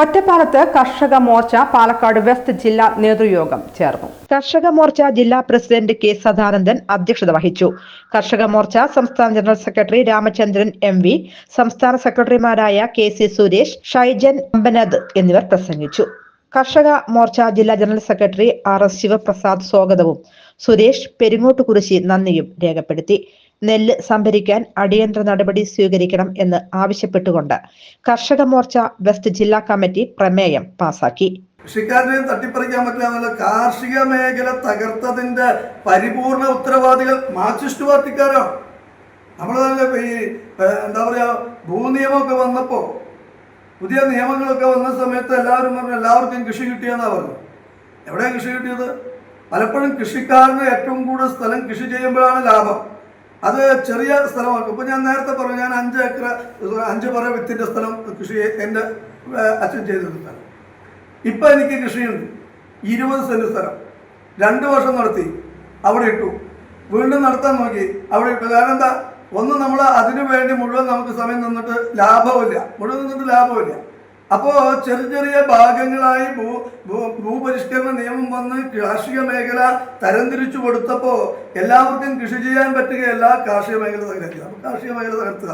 ഒറ്റപ്പാലത്ത് കർഷക മോർച്ച പാലക്കാട് വെസ്റ്റ് ജില്ലാ നേതൃയോഗം ചേർന്നു. കർഷക മോർച്ച ജില്ലാ പ്രസിഡന്റ് കെ സദാനന്ദൻ അധ്യക്ഷത വഹിച്ചു. കർഷക മോർച്ച സംസ്ഥാന general secretary Ramachandran M V സംസ്ഥാന സെക്രട്ടറിമാരായ കെ സി സുരേഷ് ഷൈജൻ അമ്പനദ് എന്നിവർ പ്രസംഗിച്ചു. കർഷക മോർച്ച ജില്ലാ general secretary R S Sivaprasad സ്വാഗതവും. സുരേഷ് പെരുങ്ങോട്ടുകുറിശി നന്ദിയും രേഖപ്പെടുത്തി. നെല്ല് സംഭരിക്കാൻ അടിയന്തര നടപടി സ്വീകരിക്കണം എന്ന് ആവശ്യപ്പെട്ടുകൊണ്ട് കർഷക മോർച്ച വെസ്റ്റ് ജില്ലാ കമ്മിറ്റി പ്രമേയം പാസാക്കി. കൃഷിക്കാരനെയും തട്ടിപ്പറിക്കാൻ പറ്റില്ല കാർഷിക മേഖല തകർത്തതിന്റെ പരിപൂർണ ഉത്തരവാദികൾ മാർക്സിസ്റ്റ് പാർട്ടിക്കാരാണ് നമ്മൾ തന്നെ ഈ എന്താ പറയാ ഭൂനിയമൊക്കെ വന്നപ്പോ പുതിയ നിയമങ്ങളൊക്കെ വന്ന സമയത്ത് എല്ലാവരും പറഞ്ഞു എല്ലാവർക്കും കൃഷി കിട്ടിയെന്നാ പറഞ്ഞു. എവിടെയാണ് കൃഷി കിട്ടിയത്? പലപ്പോഴും കൃഷിക്കാരന് ഏറ്റവും കൂടുതൽ സ്ഥലം കൃഷി ചെയ്യുമ്പോഴാണ് ലാഭം. അത് ചെറിയ സ്ഥലമാക്കും. ഇപ്പൊ ഞാൻ നേരത്തെ പറഞ്ഞു ഞാൻ അഞ്ച് ഏക്കർ അഞ്ച് പറ വിത്തിന്റെ സ്ഥലം കൃഷി എന്റെ അച്ഛൻ ചെയ്തിട്ടുണ്ട്. ഇപ്പൊ എനിക്ക് കൃഷിയുണ്ട്. ഇരുപത് സെന്റ് സ്ഥലം. രണ്ട് വർഷം നടത്തി. അവിടെ ഇട്ടു. വീണ്ടും നടത്താൻ നോക്കി. അവിടെ ഇട്ടു. കാരണം എന്താ? ഒന്ന് നമ്മൾ അതിനു വേണ്ടി മുഴുവൻ നമുക്ക് സമയം നിന്നിട്ട് ലാഭമില്ല. മുഴുവൻ നിന്നിട്ട് ലാഭമില്ല. അപ്പോൾ ചെറിയ ചെറിയ ഭാഗങ്ങളായി ഭൂ ഭൂ- ഭൂപരിഷ്കരണ നിയമം വന്ന് കാർഷിക മേഖല തരംതിരിച്ചു കൊടുത്തപ്പോൾ എല്ലാവർക്കും കൃഷി ചെയ്യാൻ പറ്റുകയല്ല കാർഷിക മേഖല തകർത്തുക കാർഷിക മേഖല തകർത്തുക.